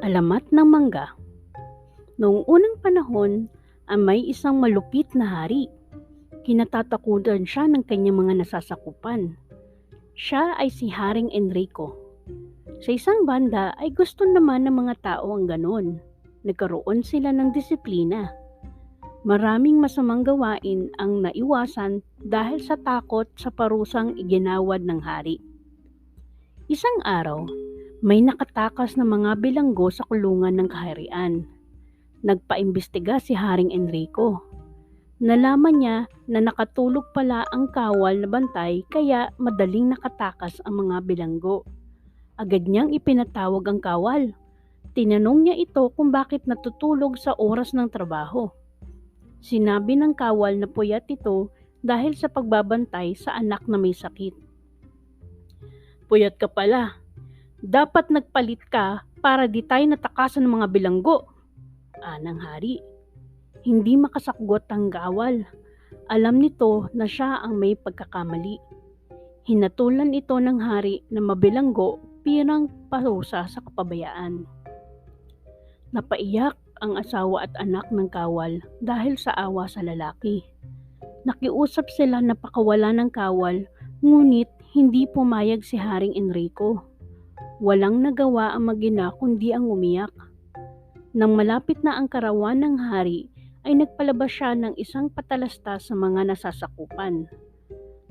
Alamat ng mangga. Noong unang panahon, ay may isang malupit na hari. Kinatatakutan siya ng kanyang mga nasasakupan. Siya ay si Haring Enrico. Sa isang banda ay gusto naman ng mga tao ang ganon. Nagkaroon sila ng disiplina. Maraming masamang gawain ang naiwasan dahil sa takot sa parusang iginawad ng hari. Isang araw, may nakatakas na mga bilanggo sa kulungan ng kaharian. Nagpaimbestiga si Haring Enrico. Nalaman niya na nakatulog pala ang kawal na bantay kaya madaling nakatakas ang mga bilanggo. Agad niyang ipinatawag ang kawal. Tinanong niya ito kung bakit natutulog sa oras ng trabaho. Sinabi ng kawal na puyat ito dahil sa pagbabantay sa anak na may sakit. Puyat ka pala, dapat nagpalit ka para di tayo natakasan ng mga bilanggo. Anang hari. Hindi makasakgot ang gawal. Alam nito na siya ang may pagkakamali. Hinatulan ito ng hari na mabilanggo pirang parusa sa kapabayaan. Napaiyak ang asawa at anak ng kawal dahil sa awa sa lalaki. Nakiusap sila na pakawala ng kawal, ngunit hindi pumayag si Haring Enrico. Walang nagawa ang magina kundi ang umiyak. Nang malapit na ang karawan ng hari, ay nagpalabas siya ng isang patalastas sa mga nasasakupan.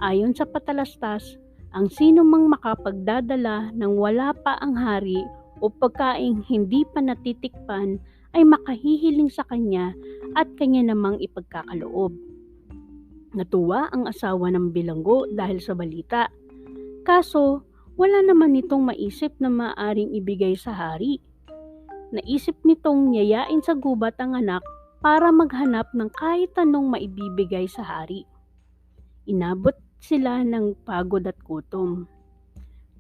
Ayon sa patalastas, ang sino mang makapagdadala ng wala pa ang hari o pagkaing hindi pa natitikpan ay makahihiling sa kanya at kanya namang ipagkakaloob. Natuwa ang asawa ng bilanggo dahil sa balita. Kaso, wala naman nitong maisip na maaring ibigay sa hari. Naisip nitong yayain sa gubat ang anak para maghanap ng kahit anong maibibigay sa hari. Inabot sila ng pagod at gutom.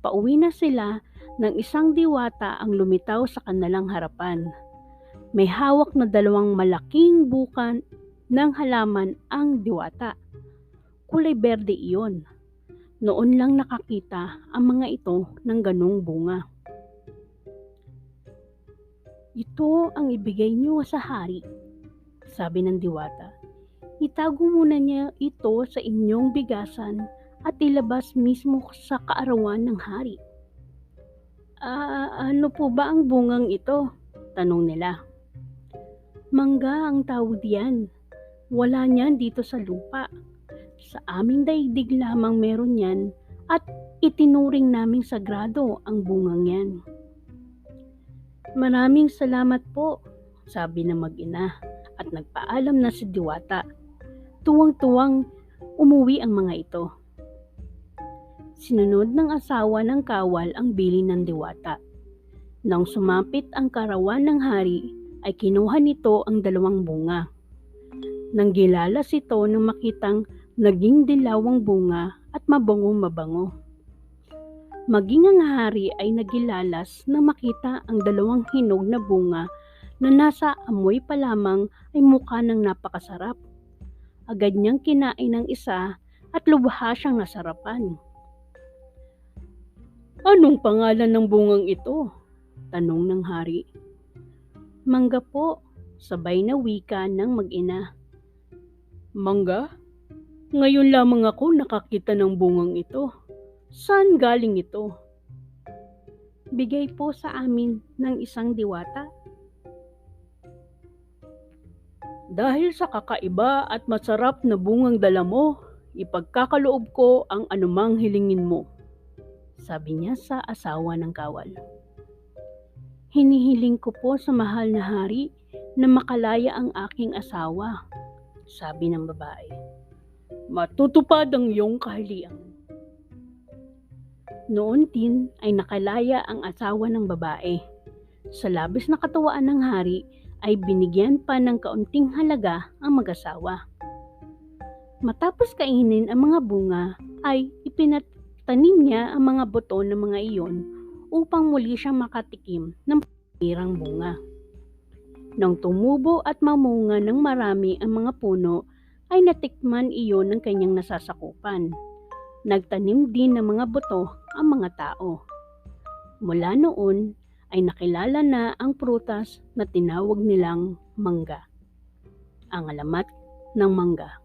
Pauwi na sila nang isang diwata ang lumitaw sa kanilang harapan. May hawak na dalawang malaking bukan ng halaman ang diwata. Kulay berde iyon. Noon lang nakakita ang mga ito ng ganong bunga. Ito ang ibigay niyo sa hari, sabi ng diwata. Itago muna niya ito sa inyong bigasan at ilabas mismo sa kaarawan ng hari. Ah, ano po ba ang bungang ito? Tanong nila. Mangga ang tawag diyan. Wala niyan dito sa lupa. Sa aming daigdig lamang meron yan at itinuring naming sagrado ang bungang yan. Maraming salamat po, sabi ng mag-ina at nagpaalam na si Diwata. Tuwang-tuwang umuwi ang mga ito. Sinunod ng asawa ng kawal ang bili ng Diwata. Nang sumapit ang karawan ng hari, ay kinuha nito ang dalawang bunga. Nang gilalas ito nang makitang naging dilawang bunga at mabangong mabango. Maging ang hari ay nagilalas na makita ang dalawang hinog na bunga na nasa amoy pa lamang ay mukha ng napakasarap. Agad niyang kinain ang isa at lubha siyang nasarapan. Anong pangalan ng bungang ito? Tanong ng hari. Mangga po, sabay na wika ng mag-ina. Mangga? Ngayon lamang ako nakakita ng bungang ito. Saan galing ito? Bigay po sa amin ng isang diwata. Dahil sa kakaiba at masarap na bungang dala mo, ipagkakaloob ko ang anumang hilingin mo. Sabi niya sa asawa ng kawal. Hinihiling ko po sa mahal na hari na makalaya ang aking asawa, sabi ng babae. Matutupad ang iyong kahiliang. Noon din ay nakalaya ang asawa ng babae. Sa labis na katawaan ng hari ay binigyan pa ng kaunting halaga ang mag-asawa. Matapos kainin ang mga bunga ay ipinatanim niya ang mga buto ng mga iyon upang muli siyang makatikim ng pirang bunga. Nang tumubo at mamunga ng marami ang mga puno, ay natikman iyon ng kanyang nasasakupan. Nagtanim din ng mga buto ang mga tao. Mula noon ay nakilala na ang prutas na tinawag nilang mangga. Ang alamat ng mangga.